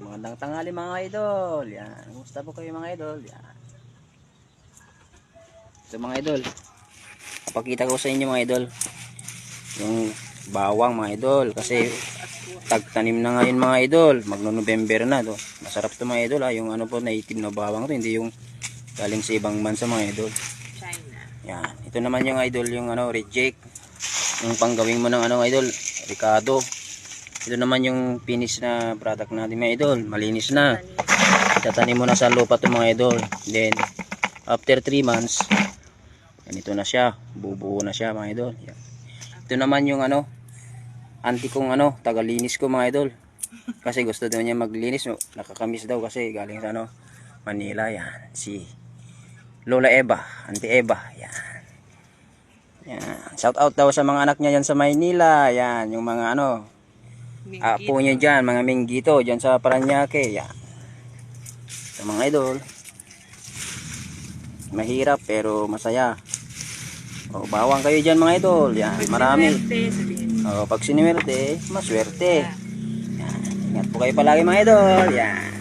Magandang tanghali mga idol. Yan. Kumusta po kayo mga idol? Yan. So mga idol. Papakita ko sa inyo mga idol. Yung bawang mga idol. Kasi tagtanim na ngayon mga idol. Magno-November na to. Masarap to mga idol ha. Yung ano po native na bawang to. Hindi yung galing sa ibang bansa mga idol. China. Yan. Ito naman yung idol yung ano reject. Yung panggawing mo ng ano idol. Ricardo. Ito naman yung finish na product natin mga idol. Malinis na. Itatanim mo na sa lupa to mga idol. Then after 3 months ganito na siya. Bubuo na siya mga idol. Yan. Ito naman yung ano anti kong ano tagalinis ko mga idol. Kasi gusto daw niya maglinis. Nakakamiss daw kasi galing sa ano Manila yan. Si Lola Eva, Auntie Eva. Yan. Yan. Shout out daw sa mga anak niya yan sa Maynila. Yan, yung mga ano, apo niya dyan, mga minggito dyan sa Paranaque. Yan. Sa mga idol. Mahirap pero masaya. O, bawang kayo dyan mga idol. Yan, marami. O, pag siniwerte, maswerte. Yan. Ingat po kayo palagi mga idol. Yan.